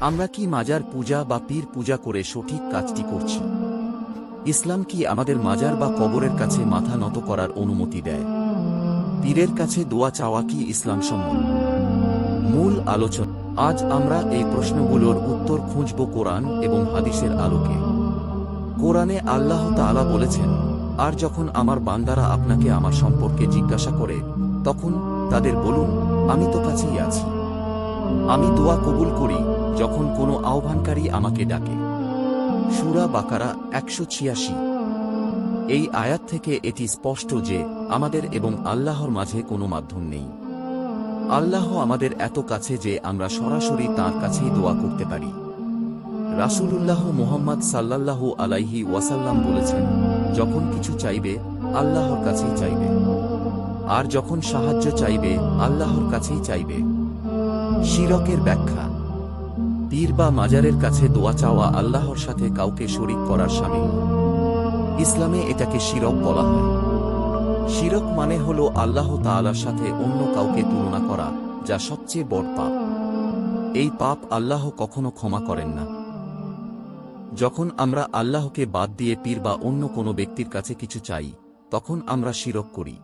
আমরা কি মাজার পূজা বা পীর পূজা করে সঠিক কাজটি করছি? ইসলাম কি আমাদের মাজার বা কবরের কাছে মাথা নত করার অনুমতি দেয়? পীরের কাছে দোয়া চাওয়া কি ইসলাম সম্মত মূল আলোচনা। আজ আমরা এই প্রশ্নগুলোর উত্তর খুঁজব কোরআন এবং হাদিসের আলোকে। কোরআনে আল্লাহ তাআলা বলেছেন আর যখন আমার বান্দারা আপনাকে আমার সম্পর্কে জিজ্ঞাসা করে, তখন তাদের বলুন, আমি তো কাছেই আছি। আমি দোয়া কবুল করি যখন কোনো আহ্বানকারী আমাকে ডাকে। সুরা বাকারা একশো ছিয়াশি। এই আয়াত থেকে এটি স্পষ্ট যে আমাদের এবং আল্লাহর মাঝে কোনো মাধ্যম নেই। আল্লাহ আমাদের এত কাছে যে আমরা সরাসরি তাঁর কাছেই দোয়া করতে পারি। রাসূলুল্লাহ মুহাম্মদ সাল্লাল্লাহু আলাইহি ওয়াসাল্লাম বলেছেন যখন কিছু চাইবে, আল্লাহর কাছেই চাইবে। আর যখন সাহায্য চাইবে, আল্লাহর কাছেই চাইবে। শিরকের ব্যাখ্যা। পীর বা মাজারের কাছে দোয়া চাওয়া আল্লাহর সাথে কাউকে শরিক করার সামিল ইসলামে এটাকে শিরক বলা হয়। শিরক মানে হল আল্লাহ তালার সাথে অন্য কাউকে তুলনা করা, যা সবচেয়ে বড় পাপ। এই পাপ আল্লাহ কখনো ক্ষমা করেন না। যখন আমরা আল্লাহকে বাদ দিয়ে পীর বা অন্য কোনো ব্যক্তির কাছে কিছু চাই, তখন আমরা শিরক করি।